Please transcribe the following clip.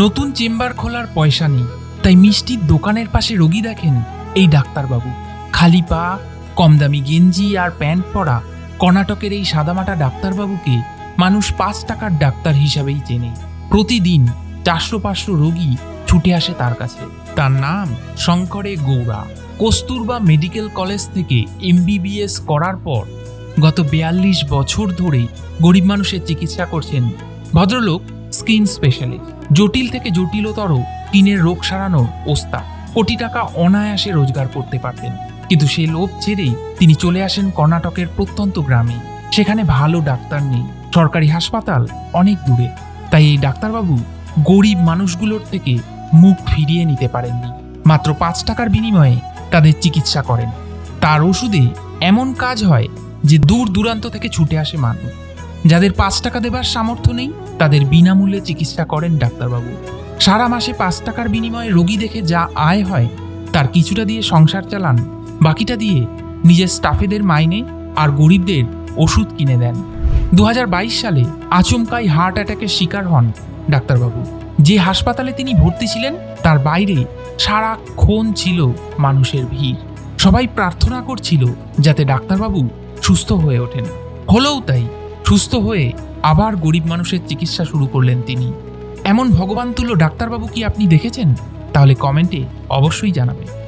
নতুন চেম্বার খোলার পয়সা নেই। তাই মিষ্টির দোকানের পাশে রোগী দেখেন এই ডাক্তারবাবু। খালি পা কম দামি গেঞ্জি আর প্যান্ট পরা কর্ণাটকের এই সাদামাটা ডাক্তারবাবুকে মানুষ পাঁচ টাকার ডাক্তার হিসাবেই চেনে। প্রতিদিন চারশো পাঁচশো রোগী ছুটে আসে তার কাছে। তার নাম শঙ্করে গৌড়া। কস্তুরবা মেডিকেল কলেজ থেকে এমবিবিএস করার পর গত বিয়াল্লিশ বছর ধরে গরিব মানুষের চিকিৎসা করছেন ভদ্রলোক স্কিন স্পেশালিস্ট জটিল থেকে জটিলতর টিনের রোগ সারানোর ওস্তাদ কোটি টাকা অনায়াসে রোজগার করতে পারতেন। কিন্তু সে লোভ ছেড়েই তিনি চলে আসেন কর্ণাটকের প্রত্যন্ত গ্রামে। সেখানে ভালো ডাক্তার নেই। সরকারি হাসপাতাল অনেক দূরে। তাই এই ডাক্তারবাবু গরিব মানুষগুলোর থেকে মুখ ফিরিয়ে নিতে পারেননি। মাত্র পাঁচ টাকার বিনিময়ে তাদের চিকিৎসা করেন। তার ওষুধে এমন কাজ হয় যে দূর দূরান্ত থেকে ছুটে আসে মানুষ। যাদের পাঁচ টাকা দেবার সামর্থ্য নেই, তাদের বিনামূল্যে চিকিৎসা করেন ডাক্তারবাবু। সারা মাসে পাঁচ টাকার বিনিময়ে রোগী দেখে যা আয় হয়, তার কিছুটা দিয়ে সংসার চালান, বাকিটা দিয়ে নিজের স্টাফেদের মাইনে আর গরিবদের ওষুধ কিনে দেন। দু হাজার বাইশ সালে আচমকাই হার্ট অ্যাটাকের শিকার হন ডাক্তারবাবু। যে হাসপাতালে তিনি ভর্তি ছিলেন, তার বাইরে সারাক্ষণ ছিল মানুষের ভিড়। সবাই প্রার্থনা করছিল যাতে ডাক্তারবাবু সুস্থ হয়ে ওঠেন। হলেও তাই সুস্থ হয়ে আবার গরিব মানুষের চিকিৎসা শুরু করলেন তিনি। এমন ভগবান তুল্য ডাক্তারবাবু কি আপনি দেখেছেন? তাহলে কমেন্টে অবশ্যই জানাবেন।